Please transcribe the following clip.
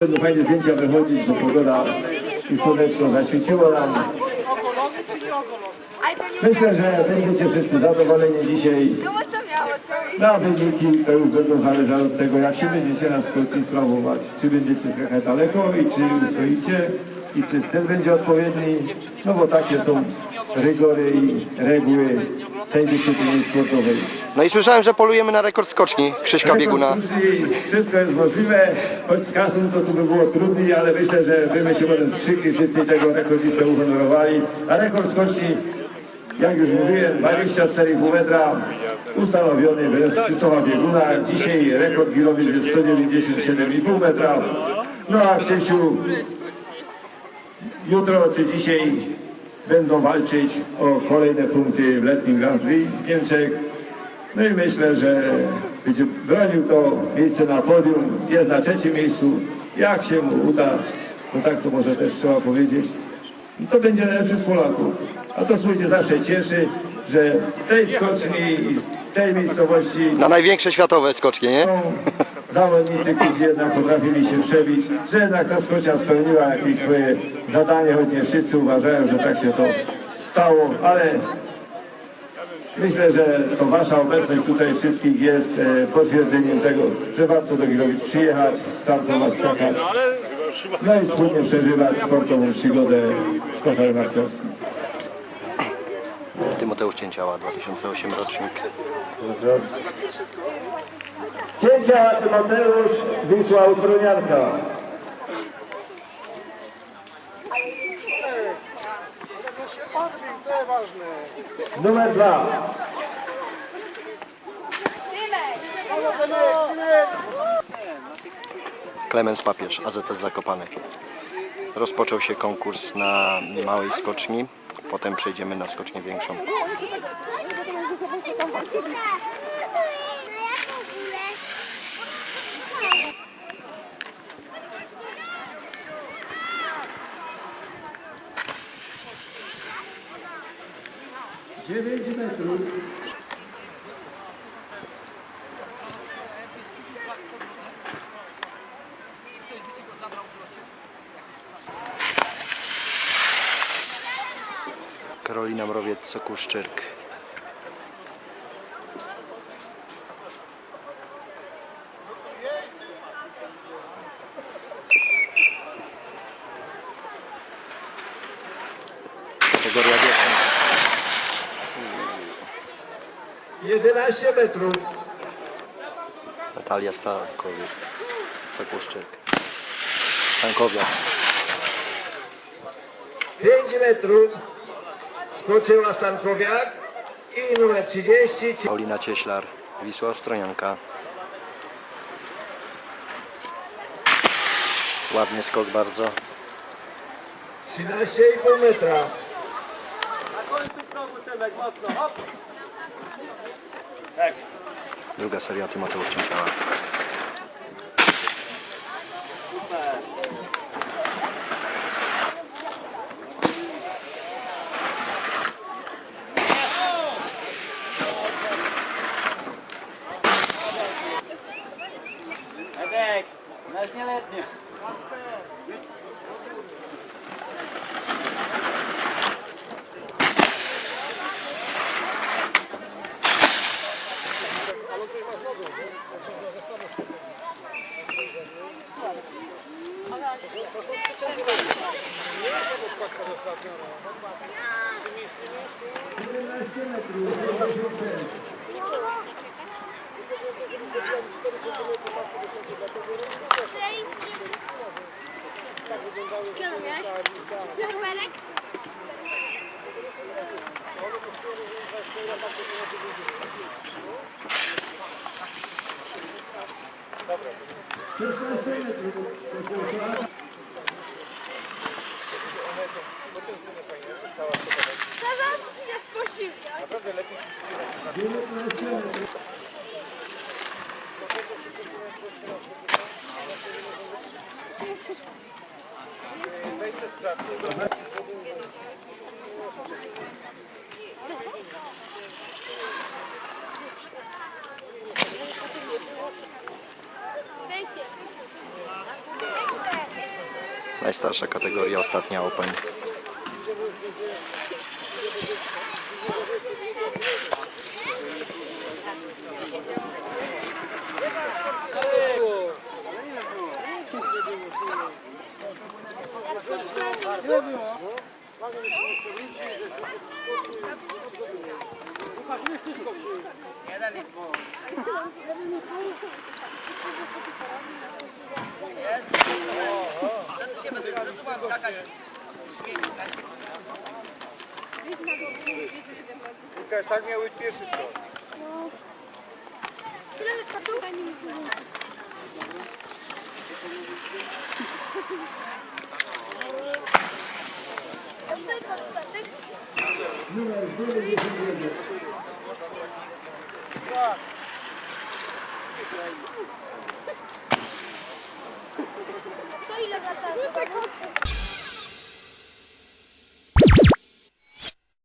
Będą fajne zdjęcia wychodzić, bo pogoda i słoneczko zaświeciło nam. Myślę, że będziecie wszyscy zadowoleni dzisiaj. Na wyniki to już będą zależały od tego, jak się będziecie na skróci sprawować. Czy będziecie skakać daleko i czy ustoicie i czy styl będzie odpowiedni. No bo takie są rygory i reguły tej dyscypliny sportowej. No i słyszałem, że polujemy na rekord skoczni Krzyśka Bieguna. Wszystko jest możliwe, choć z kasą to tu by było trudniej, ale myślę, że wymyślił potem skrzyki, wszyscy tego rekordzistę uhonorowali. A rekord skoczni, jak już mówiłem, 24,5 metra ustanowiony przez Krzysztofa Bieguna. Dzisiaj rekord girowy jest 197,5 metra. No a Krzysiu jutro czy dzisiaj będą walczyć o kolejne punkty w letnim Grand Prix w Niemczech. No i myślę, że będzie bronił to miejsce na podium, jest na trzecim miejscu. Jak się mu uda, to tak to może też trzeba powiedzieć, to będzie najlepszy z Polaków. A to słuchajcie, zawsze cieszy, że z tej skoczni i z tej miejscowości Na największe światowe skocznie, nie? są zawodnicy, którzy jednak potrafili się przebić, że jednak ta skocznia spełniła jakieś swoje zadanie, choć nie wszyscy uważają, że tak się to stało, ale myślę, że to wasza obecność tutaj wszystkich jest e, potwierdzeniem tego, że warto do Girowic przyjechać, startować, skakać, no i wspólnie przeżywać sportową przygodę w skoczach narciarskich. Tymoteusz Cięciała, 2008 rocznik. Cięcia Tymoteusz, Wisła Ustronianka. Numer dwa. Klemens Papież, AZS Zakopane. Rozpoczął się konkurs na małej skoczni, potem przejdziemy na skocznię większą. Dziewięć metrów. Karolina Mrowiec, Sokuszczyrk. Kategoria wieczna. 11 metrów. Natalia Stankowiec, Sokuszczyrk. Stankowiak. 5 metrów. Skoczyła Stankowiak. I numer 30. Paulina Cieślar, Wisła Ostronianka. Ładny skok bardzo. 13,5 metra. Druga seria Tymoteusz Cięciała. 17 метрів. Jest nieletnia. Kierunek? Kierunek? Zaraz jest posiłek. Pięknie. Najstarsza kategoria, ostatnia Open. Łukasz, tak miał być pierwszy skok. Ile jest Co ile wraca?